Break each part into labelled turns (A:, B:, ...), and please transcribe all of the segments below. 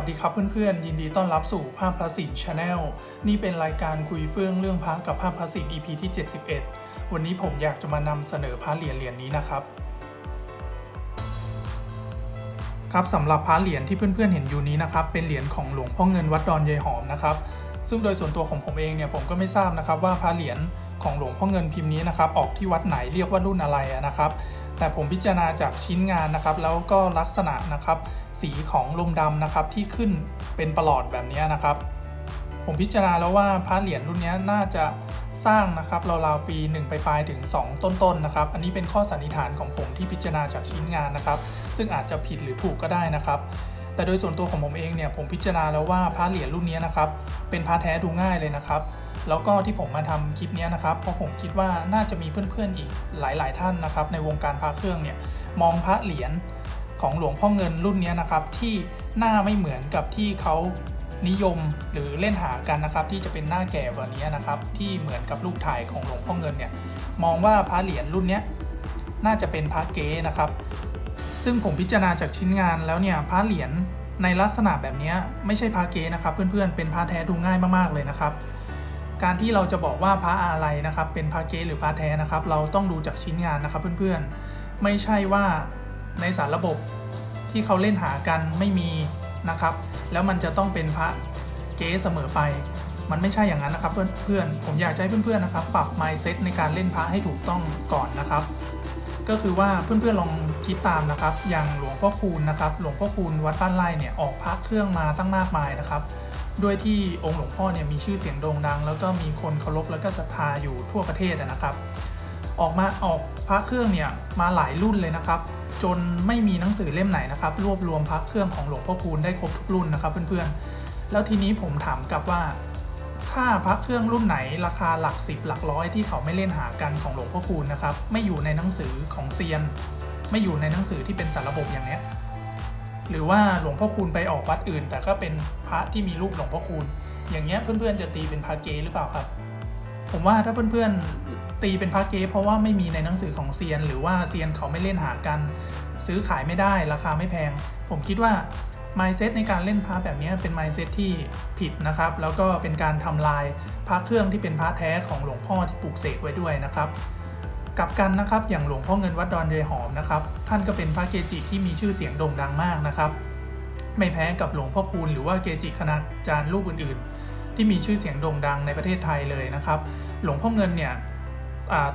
A: วัสดีครับเพื่อนๆ ยินดีต้อนรับสู่ภาพพระสินชาแนลนี่เป็นรายการคุยเฟื่องเรื่องพระกับภาพพระสิน EP ที่ 71 วันนี้ผมอยากจะมานำเสนอพระเหรียญเหรียญนี้นะครับ ครับสำหรับพระเหรียญที่เพื่อนๆเห็นอยู่นี้นะครับ เป็นเหรียญของหลวงพ่อเงินวัดดอนยายหอมนะครับ ซึ่งโดยส่วนตัวของผมเองเนี่ยผมก็ไม่ทราบนะครับว่าพระเหรียญของหลวงพ่อเงินพิมพ์นี้นะครับออกที่วัดไหนเรียกว่ารุ่นอะไรนะครับ แต่ผมพิจารณาจากชิ้นงานนะครับ แล้วก็ลักษณะนะครับสีของลมดำนะครับที่ขึ้นเป็นประหลอดแบบนี้นะครับ ผมพิจารณาแล้วว่าพระเหรียญรุ่นนี้น่าจะสร้างนะครับราวๆปี 1 ไปปลายถึง 2 ต้นๆนะครับ อันนี้เป็นข้อสันนิษฐานของผมที่พิจารณาจากชิ้นงานนะครับ ซึ่งอาจจะผิดหรือถูกก็ได้นะครับ แต่โดยส่วนตัวของผมเองเนี่ยผมพิจารณาแล้วว่าพระเหรียญรุ่นนี้นะครับเป็นพระแท้ดูง่ายเลยนะครับ แล้วก็ที่ผมมาทำคลิปนี้นะครับเพราะผมคิดว่าน่าจะมีเพื่อนๆอีกหลาย ๆ ท่านนะครับ ในวงการพระเครื่องเนี่ยมองพระเหรียญของหลวงพ่อเงินรุ่นนี้นะครับที่หน้าไม่เหมือนกับที่เขานิยมหรือเล่นหากันนะครับ ที่จะเป็นหน้าแก่กว่านี้นะครับ ที่เหมือนกับรูปถ่ายของหลวงพ่อเงินเนี่ยมองว่าพระเหรียญรุ่นนี้น่าจะเป็นพระเก๊นะครับ ซึ่งผมพิจารณาจากชิ้นงานแล้วเนี่ยพระเหรียญในลักษณะแบบนี้ไม่ใช่พระเก๊นะครับ เพื่อนๆเป็นพระแท้ดูง่ายมากๆเลยนะครับ การที่เราจะบอกว่าพระอะไรนะครับ เป็นพระเก๊หรือพระแท้นะครับ เราต้องดูจากชิ้นงานนะครับเพื่อนๆไม่ใช่ว่าในสารระบบที่เขาเล่นหากันไม่มีนะครับ แล้วมันจะต้องเป็นพระเก๊เสมอไป มันไม่ใช่อย่างนั้นนะครับเพื่อนๆผมอยากให้เพื่อนๆนะครับ ปรับ mindset ในการเล่นพระให้ถูกต้องก่อนนะครับ ก็คือว่าเพื่อนๆลองคิดตามนะครับ อย่างหลวงพ่อคูณนะครับ หลวงพ่อคูณวัดบ้านไร่เนี่ยออกพระเครื่องมาตั้งมากมายนะครับ ด้วยที่องค์หลวงพ่อเนี่ยมีชื่อเสียงโด่งดัง แล้วก็มีคนเคารพแล้วก็ศรัทธาอยู่ทั่วประเทศนะครับ ออกมาออกพระเครื่องเนี่ยมาหลายรุ่นเลยนะครับ จนไม่มีหนังสือเล่มไหนนะครับ รวบรวมพระเครื่องของหลวงพ่อคูณได้ครบทุกรุ่นนะครับ เพื่อนๆแล้วทีนี้ผมถามกลับว่า ถ้าพระเครื่องรุ่นไหนราคาหลักสิบหลักร้อยที่เขาไม่เล่นหากันของหลวงพ่อคูณนะครับ ไม่อยู่ในหนังสือของเซียน ไม่อยู่ในหนังสือที่เป็นสารระบบอย่างเนี้ยหรือว่าหลวงพ่อคูณไปออกวัดอื่น แต่ก็เป็นพระที่มีรูปหลวงพ่อคูณอย่างเงี้ยเพื่อนๆจะตีเป็นพระเกหรือเปล่าครับ ผมว่าถ้าเพื่อนๆตีเป็นพระเกเพราะว่าไม่มีในหนังสือของเซียน หรือว่าเซียนเขาไม่เล่นหากัน ซื้อขายไม่ได้ราคาไม่แพง ผมคิดว่า mindset ในการเล่นพระแบบนี้เป็น mindset ที่ผิดนะครับ แล้วก็เป็นการทำลายพระเครื่องที่เป็นพระแท้ของหลวงพ่อที่ปลูกเสกไว้ด้วยนะครับกลับกันนะครับอย่างหลวงพ่อเงินวัดดอนเยายหอมนะครับ ท่านก็เป็นพระเกจิที่มีชื่อเสียงโด่งดังมากนะครับ ไม่แพ้กับหลวงพ่อคูณหรือว่าเกจิคณาจารย์รูปอื่น ๆ ที่มีชื่อเสียงโด่งดังในประเทศไทยเลยนะครับ หลวงพ่อเงินเนี่ย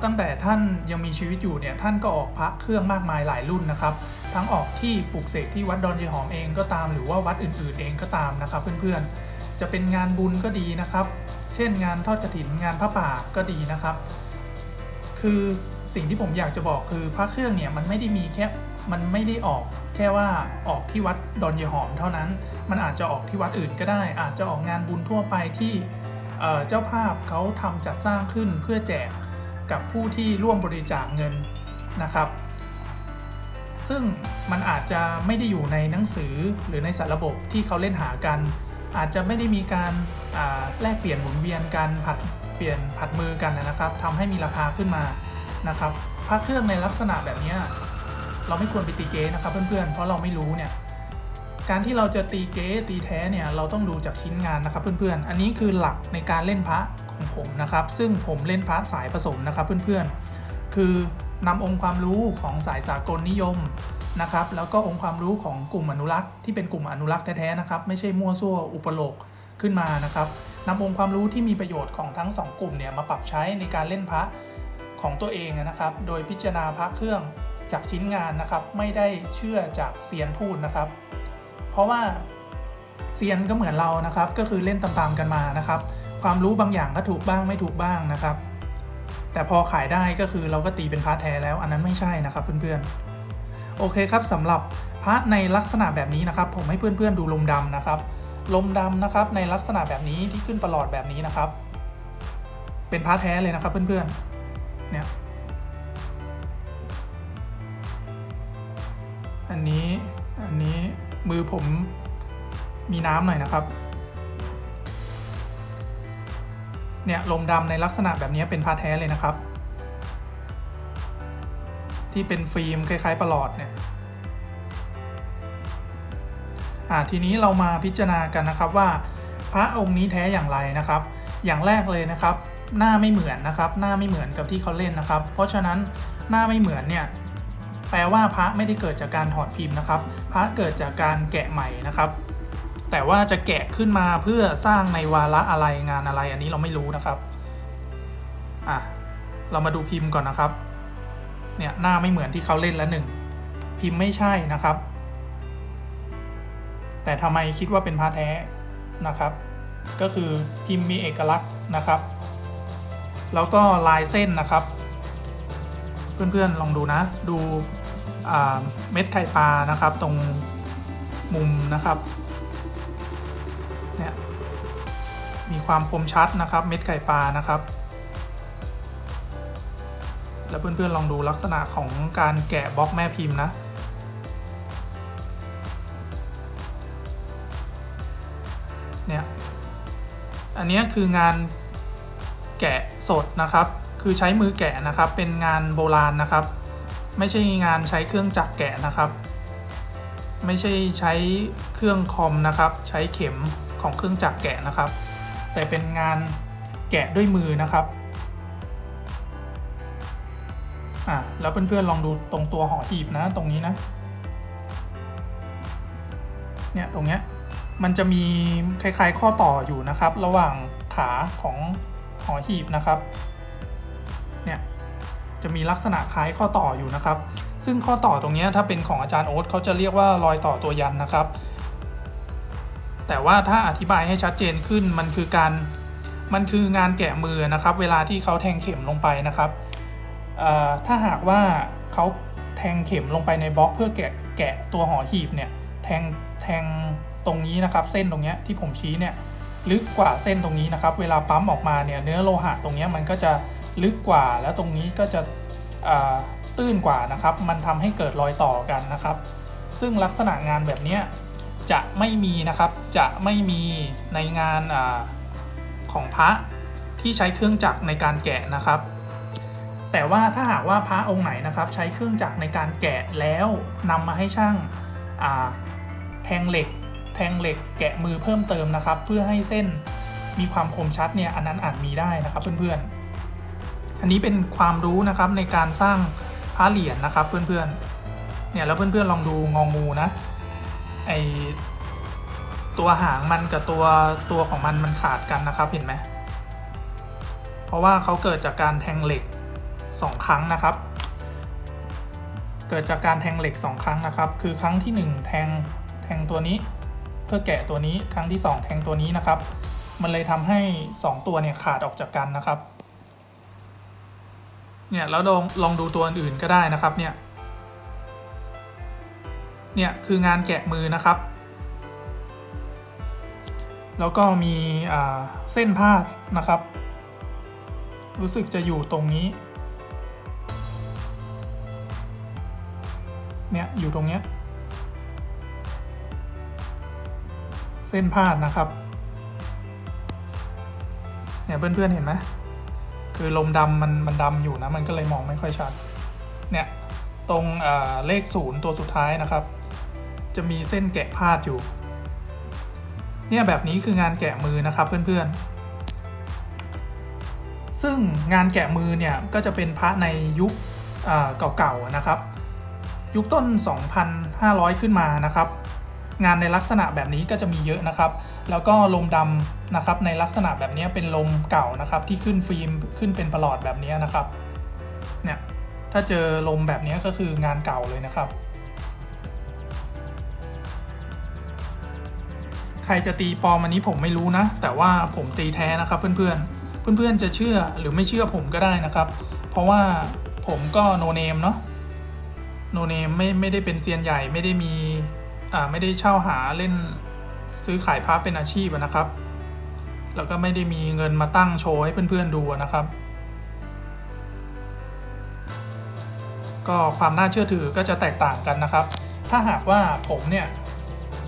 A: ตั้งแต่ท่านยังมีชีวิตอยู่เนี่ยท่านก็ออกพระเครื่องมากมายหลายรุ่นนะครับ ทั้งออกที่ปลูกเสกที่วัดดอนเยายหอมเองก็ตาม หรือว่าวัดอื่นๆเองก็ตามนะครับ เพื่อนๆ จะเป็นงานบุญก็ดีนะครับ เช่นงานทอดกฐินงานพระป่าก็ดีนะครับ คือสิ่งที่ผมอยากจะบอกคือพระเครื่องเนี่ยมันไม่ได้มีแค่มันไม่ได้ออกแค่ว่าออกที่วัดดอนเยายหอมเท่านั้น มันอาจจะออกที่วัดอื่นก็ได้ อาจจะออกงานบุญทั่วไปที่เอ่อเจ้าภาพเขาทำจัดสร้างขึ้นเพื่อแจกกับผู้ที่ร่วมบริจาคเงินนะครับ ซึ่งมันอาจจะไม่ได้อยู่ในหนังสือหรือในสารระบบที่เขาเล่นหากัน อาจจะไม่ได้มีการแลกเปลี่ยนหมุนเวียนกันผัดเปลี่ยนผัดมือกันนะครับทำให้มีราคาขึ้นมานะครับพระเครื่องในลักษณะแบบนี้เราไม่ควรไปตีเก๊นะครับเพื่อนๆ เพราะเราไม่รู้เนี่ยการที่เราจะตีเก๊ตีแท้เนี่ยเราต้องดูจากชิ้นงานนะครับเพื่อนๆ อันนี้คือหลักในการเล่นพระของผมนะครับ ซึ่งผมเล่นพระสายผสมนะครับเพื่อนๆ คือ นำองค์ความรู้ของสายสากลนิยมนะครับแล้วก็องค์ความรู้ของกลุ่มอนุรักษ์ที่เป็นกลุ่มอนุรักษ์แท้ๆนะครับไม่ใช่มั่วซั่วอุปโลกขึ้นมานะครับนำองค์ความรู้ที่มีประโยชน์ของทั้งสองกลุ่มเนี่ยมาปรับใช้ในการเล่นพระของตัวเองนะครับ โดยพิจารณาพระเครื่องจากชิ้นงานนะครับ ไม่ได้เชื่อจากเซียนพูดนะครับ เพราะว่าเซียนก็เหมือนเรานะครับ ก็คือเล่นตามๆกันมานะครับ ความรู้บางอย่างก็ถูกบ้างไม่ถูกบ้างนะครับ แต่พอขายได้ก็คือเราก็ตีเป็นพระแท้แล้วอันนั้นไม่ใช่นะครับเพื่อนๆ โอเคครับสำหรับพระในลักษณะแบบนี้นะครับ ผมให้เพื่อนๆดูลมดำนะครับ ลมดำนะครับในลักษณะแบบนี้ที่ขึ้นประหลอดแบบนี้นะครับ เป็นพระแท้เลยนะครับเพื่อนๆ เนี่ย อันนี้ อันนี้มือผมมีน้ำหน่อยนะครับ เนี่ยลมดำในลักษณะแบบนี้เป็นพาแท้เลยนะครับ ที่เป็นฟิล์มคล้ายๆประหลอดเนี่ยอ่าทีนี้เรามาพิจารณากันนะครับว่า พระองค์นี้แท้อย่างไรนะครับ อย่างแรกเลยนะครับ หน้าไม่เหมือนนะครับ หน้าไม่เหมือนกับที่เขาเล่นนะครับ เพราะฉะนั้นหน้าไม่เหมือนเนี่ยแปลว่าพระไม่ได้เกิดจากการถอดพิมพ์นะครับ พระเกิดจากการแกะใหม่นะครับ แต่ว่าจะแกะขึ้นมาเพื่อสร้างในวาระอะไรงานอะไร อันนี้เราไม่รู้นะครับอะเรามาดูพิมพ์ก่อนนะครับ เนี่ยหน้าไม่เหมือนที่เขาเล่นแล้วหนึ่งพิมพ์ไม่ใช่นะครับ แต่ทำไมคิดว่าเป็นพระแท้นะครับ ก็คือพิมพ์มีเอกลักษณ์นะครับ แล้วก็ลายเส้นนะครับ เพื่อนๆลองดูนะ ดูเม็ดไข่ปลานะครับ ตรงมุมนะครับ มีความคมชัดนะครับ เม็ดไข่ปลานะครับ แล้วเพื่อนๆลองดูลักษณะของการแกะบล็อกแม่พิมพ์นะ เนี่ย อันนี้คืองานแกะสดนะครับ คือใช้มือแกะนะครับ เป็นงานโบราณนะครับ ไม่ใช่งานใช้เครื่องจักรแกะนะครับ ไม่ใช่ใช้เครื่องคอมนะครับ ใช้เข็มของเครื่องจักรแกะนะครับ แต่เป็นงานแกะด้วยมือนะครับอะแล้วเพื่อนๆลองดูตรงตัวห่อหีบนะตรงนี้นะ เนี่ยตรงเนี้ยมันจะมีคล้ายๆข้อต่ออยู่นะครับ ระหว่างขาของหอหีบนะครับ เนี่ยจะมีลักษณะคล้ายข้อต่ออยู่นะครับ ซึ่งข้อต่อตรงเนี้ยถ้าเป็นของอาจารย์โอ๊ตเขาจะเรียกว่ารอยต่อตัวยันนะครับ แต่ว่าถ้าอธิบายให้ชัดเจนขึ้นมันคือการมันคืองานแกะมือนะครับ เวลาที่เขาแทงเข็มลงไปนะครับถ้าหากว่าเขาแทงเข็มลงไปในบล็อกเพื่อแกะแกะตัวหอหีบเนี่ยแทงแทงตรงนี้นะครับ เส้นตรงนี้ที่ผมชี้เนี่ยลึกกว่าเส้นตรงนี้นะครับ เวลาปั๊มออกมาเนี่ยเนื้อโลหะตรงนี้มันก็จะลึกกว่าแล้วตรงนี้ก็จะตื้นกว่านะครับ มันทำให้เกิดรอยต่อกันนะครับ ซึ่งลักษณะงานแบบนี้ จะไม่มีนะครับจะไม่มีในงานอของพระที่ใช้เครื่องจักรในการแกะนะครับ แต่ว่าถ้าหากว่าพระองค์ไหนนะครับ ใช้เครื่องจักรในการแกะแล้วนำมาให้ช่างาแทงเหล็ก แทงเหล็กแกะมือเพิ่มเติมนะครับ เพื่อให้เส้นมีความคมชัดเนี่ยอันนั้นอาจมีได้นะครับเพื่อนๆ อันนี้เป็นความรู้นะครับในการสร้างพระเหรียญนะครับเพื่อนๆ เนี่ยแล้วเพื่อนๆลองดูงองูนะ ไอตัวหางมันกับตัวตัวของมันมันขาดกันนะครับเห็นไหมเพราะว่าเขาเกิดจากการแทงเหล็กสองครั้งนะครับ เกิดจากการแทงเหล็กสองครั้งนะครับ คือครั้งที่หนึ่งแทงแทงตัวนี้ เพื่อแกะตัวนี้ครั้งที่สองแทงตัวนี้นะครับ มันเลยทำให้สองตัวเนี่ยขาดออกจากกันนะครับเนี่ยแล้วลองลองดูตัวอื่นก็ได้นะครับเนี่ย เนี่ยคืองานแกะมือนะครับ แล้วก็มีเส้นพาดนะครับ รู้สึกจะอยู่ตรงนี้ เนี่ยอยู่ตรงเนี้ยเส้นพาดนะครับ เนี่ยเพื่อนๆเห็นไหมคือลมดำมันมันดำอยู่นะ มันก็เลยมองไม่ค่อยชัด เนี่ย ตรงเลขศูนย์ตัวสุดท้ายนะครับ จะมีเส้นแกะพาดอยู่ เนี่ยแบบนี้คืองานแกะมือนะครับเพื่อนๆ ซึ่งงานแกะมือเนี่ยก็จะเป็นพระในยุคเก่าๆนะครับ ยุคต้น 2,500 ขึ้นมานะครับ งานในลักษณะแบบนี้ก็จะมีเยอะนะครับ แล้วก็ลมดำนะครับในลักษณะแบบนี้เป็นลมเก่านะครับ ที่ขึ้นฟิล์มขึ้นเป็นประหลอดแบบนี้นะครับ เนี่ยถ้าเจอลมแบบนี้ก็คืองานเก่าเลยนะครับ ใครจะตีปลอมอันนี้ผมไม่รู้นะ แต่ว่าผมตีแท้นะครับเพื่อนๆ เพื่อนๆจะเชื่อหรือไม่เชื่อผมก็ได้นะครับ เพราะว่าผมก็โนเนมเนาะโนเนมไม่ไม่ได้เป็นเซียนใหญ่ไม่ได้มีอ่าไม่ได้เช่าหาเล่นซื้อขายพระเป็นอาชีพนะครับ แล้วก็ไม่ได้มีเงินมาตั้งโชว์ให้เพื่อนๆดูอะนะครับ ก็ความน่าเชื่อถือก็จะแตกต่างกันนะครับ ถ้าหากว่าผมเนี่ย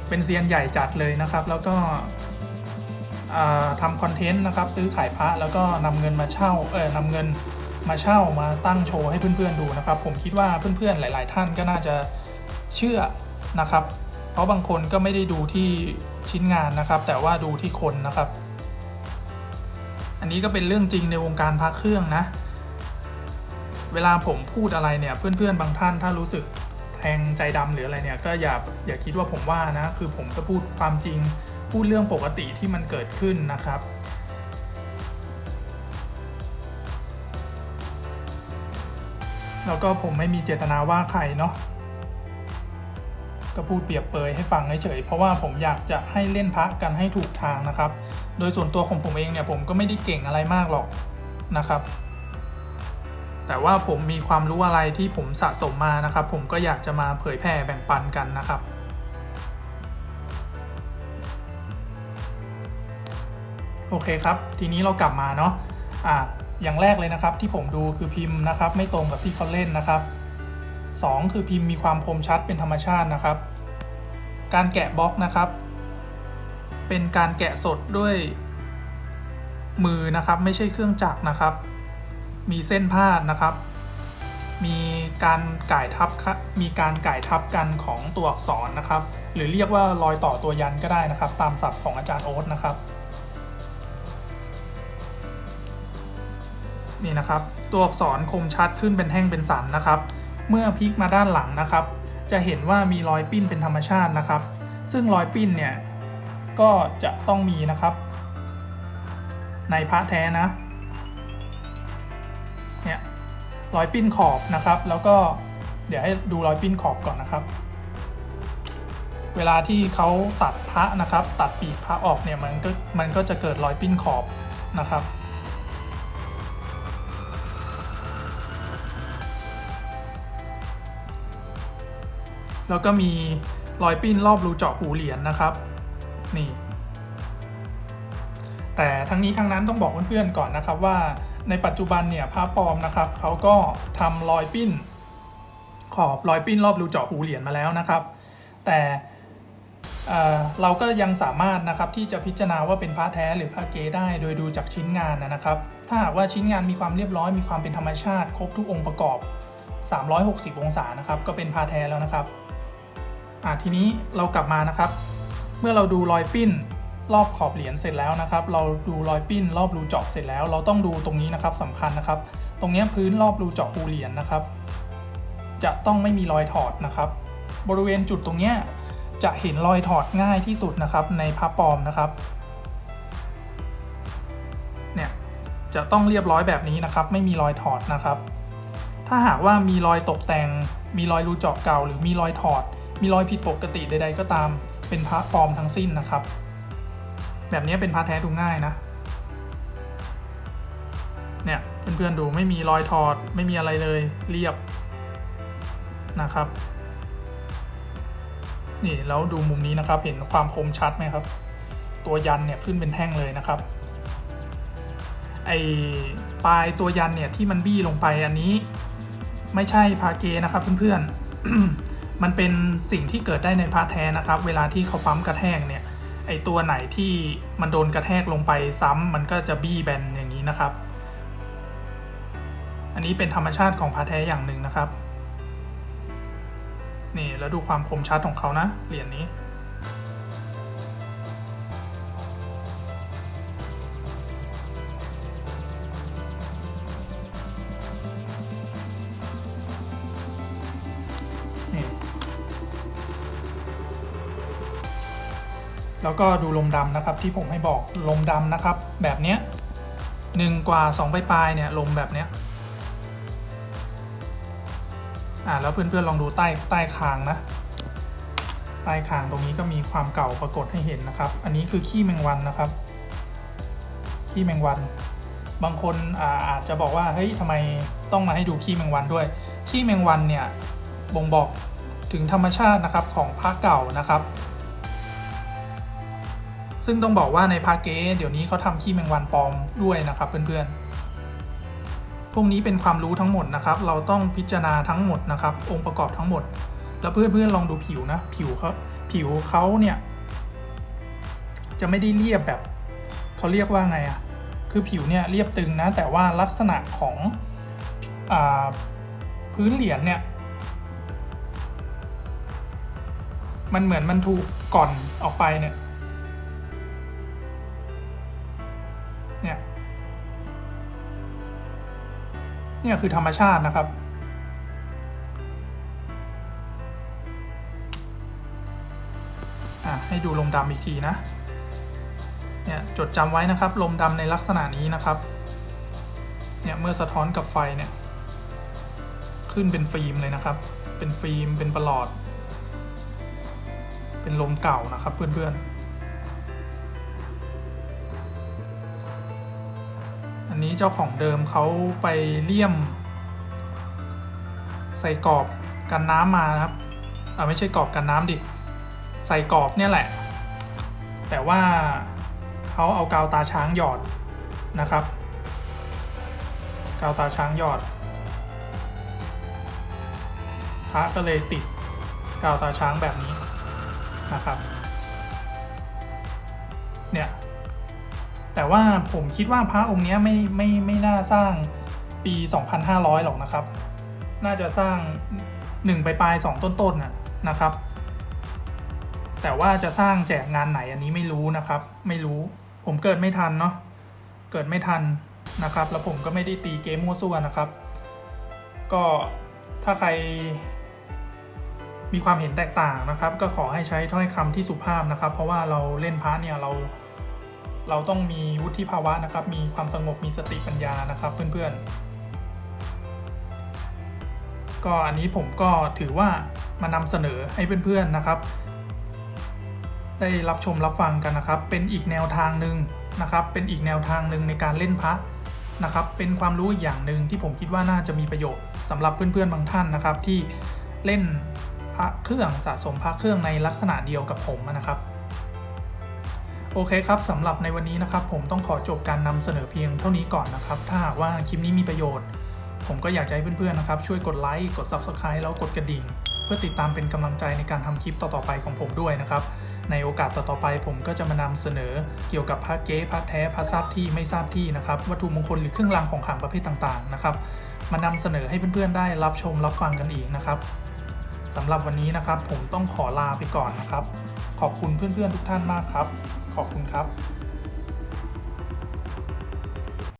A: เป็นเซียนใหญ่จัดเลยนะครับ แล้วก็ทำคอนเทนต์นะครับซื้อขายพระแล้วก็นำเงินมาเช่าเออนำเงินมาเช่ามาตั้งโชว์ให้เพื่อนๆดูนะครับ ผมคิดว่าเพื่อนๆหลาย ๆ ท่านก็น่าจะเชื่อนะครับ เพราะบางคนก็ไม่ได้ดูที่ชิ้นงานนะครับ แต่ว่าดูที่คนนะครับ อันนี้ก็เป็นเรื่องจริงในวงการพระเครื่องนะ เวลาผมพูดอะไรเนี่ยเพื่อนๆบางท่านถ้ารู้สึก งใจดำหรืออะไรเนี่ยก็อย่าอย่าคิดว่าผมว่านะคือผมก็พูดความจริงพูดเรื่องปกติที่มันเกิดขึ้นนะครับ แล้วก็ผมไม่มีเจตนาว่าใครเนาะก็พูดเปรียบเปยให้ฟังเฉยเพราะว่าผมอยากจะให้เล่นพระกันให้ถูกทางนะครับ โดยส่วนตัวของผมเองเนี่ยผมก็ไม่ได้เก่งอะไรมากหรอกนะครับ แต่ว่าผมมีความรู้อะไรที่ผมสะสมมานะครับ ผมก็อยากจะมาเผยแผ่แบ่งปันกันนะครับ โอเคครับ ทีนี้เรากลับมาเนาะอ่าอย่างแรกเลยนะครับที่ผมดูคือพิมพ์นะครับ ไม่ตรงกับที่เขาเล่นนะครับ 2 คือพิมพ์มีความคมชัดเป็นธรรมชาตินะครับ การแกะบล็อกนะครับ เป็นการแกะสดด้วยมือนะครับ ไม่ใช่เครื่องจักรนะครับ มีเส้นพานะครับ มีการก่ายทับมีการก่ายทับกันของตัวอักษรนะครับ หรือเรียกว่ารอยต่อตัวยันก็ได้นะครับ ตามศัพท์ของอาจารย์โอ๊ตนะครับ นี่นะครับ ตัวอักษรคมชัดขึ้นเป็นแท่งเป็นสันนะครับ เมื่อพลิกมาด้านหลังนะครับ จะเห็นว่ามีรอยปิ้นเป็นธรรมชาตินะครับ ซึ่งรอยปิ้นเนี่ยก็จะต้องมีนะครับ ในพระแท้นะ รอยปิ้นขอบนะครับ แล้วก็เดี๋ยวให้ดูรอยปิ้นขอบก่อนนะครับ เวลาที่เขาตัดพระนะครับ ตัดปีกพระออกเนี่ยมันก็มันก็จะเกิดรอยปิ้นขอบนะครับแล้วก็มีรอยปิ้นรอบรูเจาะหูเหรียญนะครับ นี่ แต่ทั้งนี้ทั้งนั้นต้องบอกเพื่อนๆก่อนนะครับว่า ในปัจจุบันเนี่ยพระปลอมนะครับเขาก็ทำรอยปิ้น ขอบรอยปิ้นรอบรูเจาะหูเหรียญมาแล้วนะครับ แต่เอ่อเราก็ยังสามารถนะครับที่จะพิจารณาว่าเป็นพระแท้หรือพระเก๊ได้โดยดูจากชิ้นงานนะครับ ถ้าหากว่าชิ้นงานมีความเรียบร้อยมีความเป็นธรรมชาติ ครบทุกองค์ประกอบ 360 องศานะครับก็เป็นพระแท้แล้วนะครับทีนี้เรากลับมานะครับ เมื่อเราดูรอยปิ้น รอบขอบเหรียญเสร็จแล้วนะครับ เราดูรอยปิ้นรอบรูเจาะเสร็จแล้ว เราต้องดูตรงนี้นะครับสำคัญนะครับ ตรงนี้พื้นรอบรูเจาะหูเหรียญนะครับ จะต้องไม่มีรอยถอดนะครับ บริเวณจุดตรงนี้จะเห็นรอยถอดง่ายที่สุดนะครับ ในพระปลอมนะครับ เนี่ยจะต้องเรียบร้อยแบบนี้นะครับ ไม่มีรอยถอดนะครับ ถ้าหากว่ามีรอยตกแต่ง มีรอยรูเจาะเก่า หรือมีรอยถอด มีรอยผิดปกติใด ๆ ก็ตาม เป็นพระปลอมทั้งสิ้นนะครับ แบบนี้เป็นพระแท้ดูง่ายนะ เนี่ยเพื่อนๆดูไม่มีรอยถอดไม่มีอะไรเลยเรียบนะครับ นี่แล้วดูมุมนี้นะครับเห็นความคมชัดไหมครับ ตัวยันเนี่ยขึ้นเป็นแท่งเลยนะครับไอปลายตัวยันเนี่ยที่มันบี้ลงไปอันนี้ ไม่ใช่พาเกนะครับเพื่อนๆมันเป็นสิ่งที่เกิดได้ในพาแท้นะครับ เวลาที่เขาปั๊มกระแทกเนี่ย ไอตัวไหนที่มันโดนกระแทกลงไปซ้ำมันก็จะบี้แบนอย่างนี้นะครับ อันนี้เป็นธรรมชาติของพาแท้อย่างหนึ่งนะครับ นี่แล้วดูความคมชัดของเขานะเหรียญนี้นี่ แล้วก็ดูลมดำนะครับที่ผมให้บอกลมดำนะครับ แบบเนี้ยหนึ่งกว่าสองปลายเนี่ยลมแบบเนี้ยอ่าแล้วเพื่อนๆลองดูใต้ใต้คางนะใต้คางตรงนี้ก็มีความเก่าปรากฏให้เห็นนะครับ อันนี้คือขี้แมงวันนะครับ ขี้แมงวัน บางคนอาอาจจะบอกว่าเฮ้ยทำไมต้องมาให้ดูขี้แมงวันด้วย ขี้แมงวันเนี่ยบ่งบอกถึงธรรมชาตินะครับของพระเก่านะครับ ซึ่งต้องบอกว่าในพาเก๊เดี๋ยวนี้เขาทำขี้แมงวันปลอมด้วยนะครับเพื่อนๆ พวกนี้เป็นความรู้ทั้งหมดนะครับ เราต้องพิจารณาทั้งหมดนะครับ องค์ประกอบทั้งหมด แล้วเพื่อนๆลองดูผิวนะ ผิวเขาผิวเขาเนี่ย จะไม่ได้เรียบแบบเขาเรียกว่าไงอะคือผิวเนี่ยเรียบตึงนะ แต่ว่าลักษณะของอพื้นเหรียญเนี่ยมันเหมือนมันถูกก่อนออกไปเนี่ย เนี่ยคือธรรมชาตินะครับอะให้ดูลมดำอีกทีนะ เนี่ยจดจำไว้นะครับ ลมดำในลักษณะนี้นะครับ เนี่ยเมื่อสะท้อนกับไฟเนี่ย ขึ้นเป็นฟิล์มเลยนะครับ เป็นฟิล์มเป็นประหลอด เป็นลมเก่านะครับเพื่อนๆ อันนี้เจ้าของเดิมเขาไปเลี่ยม ใส่กรอบกันน้ำมาครับอ่าไม่ใช่กรอบกันน้ำดิ ใส่กรอบเนี่ยแหละ แต่ว่าเขาเอากาวตาช้างหยอดนะครับ กาวตาช้างหยอดพระก็เลยติดกาวตาช้างแบบนี้นะครับ เนี่ย แต่ว่าผมคิดว่าพระองค์นี้ไม่ไม่ไม่น่าสร้างปี 2,500 หรอกนะครับ น่าจะสร้าง1ไปปลายๆ2ต้นๆน่ะนะครับ แต่ว่าจะสร้างแจกงานไหนอันนี้ไม่รู้นะครับ ไม่รู้ ผมเกิดไม่ทันเนาะ เกิดไม่ทันนะครับ แล้วผมก็ไม่ได้ตีเกมมั่วซั่วนะครับ ก็ถ้าใครมีความเห็นแตกต่างนะครับ ก็ขอให้ใช้ถ้อยคำที่สุภาพนะครับ เพราะว่าเราเล่นพระเนี่ยเรา เราต้องมีวุฒิภาวะนะครับ มีความสงบมีสติปัญญานะครับ เพื่อนๆ ก็อันนี้ผมก็ถือว่ามานำเสนอให้เพื่อนๆนะครับ ได้รับชมรับฟังกันนะครับ เป็นอีกแนวทางหนึ่งนะครับ เป็นอีกแนวทางหนึ่งในการเล่นพระนะครับ เป็นความรู้อย่างหนึ่งที่ผมคิดว่าน่าจะมีประโยชน์สำหรับเพื่อนๆบางท่านนะครับ ที่เล่นพระเครื่องสะสมพระเครื่องในลักษณะเดียวกับผมนะครับ โอเคครับสำหรับในวันนี้นะครับ ผมต้องขอจบการนำเสนอเพียงเท่านี้ก่อนนะครับ ถ้าหากว่าคลิปนี้มีประโยชน์ ผมก็อยากจะให้เพื่อนๆนะครับ ช่วยกดไลค์กด Subscribe แล้วกดกระดิ่ง เพื่อติดตามเป็นกำลังใจในการทำคลิปต่อๆไปของผมด้วยนะครับ ในโอกาสต่อๆไปผมก็จะมานำเสนอเกี่ยวกับพระเก๊พระแท้พระทราบที่ไม่ทราบที่นะครับวัตถุมงคลหรือเครื่องรางของขลังประเภทต่างๆนะครับมานำเสนอให้เพื่อนๆได้รับชมรับฟังกันอีกนะครับสำหรับวันนี้นะครับผมต้องขอลาไปก่อนนะครับ ขอบคุณเพื่อนๆทุกท่านมากครับ ขอบคุณครับ